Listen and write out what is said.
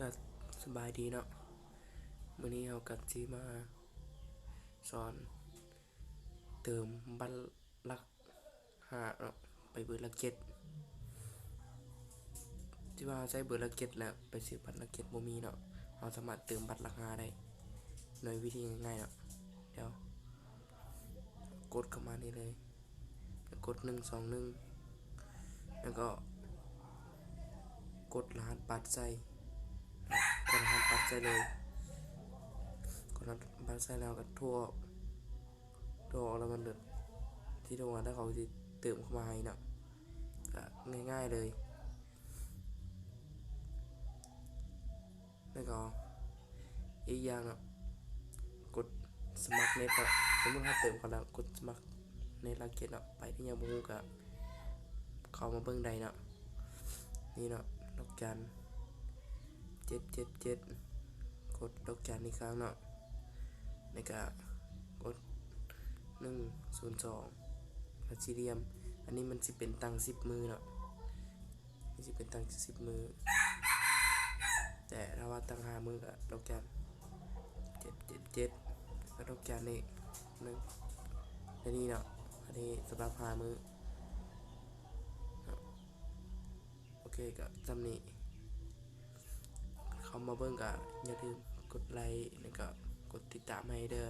ก็สบายดีเนาะมื้อนี้เราก็สิมาสอน เติมบัตรลักห้าเนาะไปเบอร์ลักเจ็ดที่ว่าใช้เบอร์ลักเจ็ดแล้วไปซื้อบัตรลักเจ็ดบ่มีเนาะเราสามารถเติมบัตรลักห้าได้โดยวิธีง่ายๆเนาะเดี๋ยว กดเข้ามานี่เลยกดหนึ่งสองหนึ่งแล้วก็ กดรหัสบัตรใส่ กดรหัสบัตรใส่เลยกดรหัสบัตรใส่แล้วก็ทั่วทั่วแล้วมันเดือดที่ตรงนั้นถ้าเขาจะเติมเข้ามาให้นะก็ง่ายๆเลยแล้วก็อีกอย่างเนาะกดสมัครเน็ตเนาะสมมติถ้าเติมเขาแล้วกดสมัครในราเกตเนาะไปที่ยังบ่ฮู้ก็เข้ามาเบิ่งได้เนาะนี่เนาะดอกจัน เจ็ดเจ็ดเจ็ดกดดอกจันอีกครั้งเนาะแล้วก็กดหนึ่งศูนย์สองพัชิเรียม อันนี้มันสิเป็นตังสิบมือเนาะนี่สิเป็นตังสิบมือ แต่ถ้าว่าตังห้ามือก็ดอกจันเจ็ดเจ็ดเจ็ดแล้วดอกจันนี่หนึ่งอันนี้เนาะอันนี้สำหรับห้ามือโอเคก็จำนี้ มาเบิ่งก็อย่าลืมกดไลค์แล้วก็กดติดตามให้เด้อ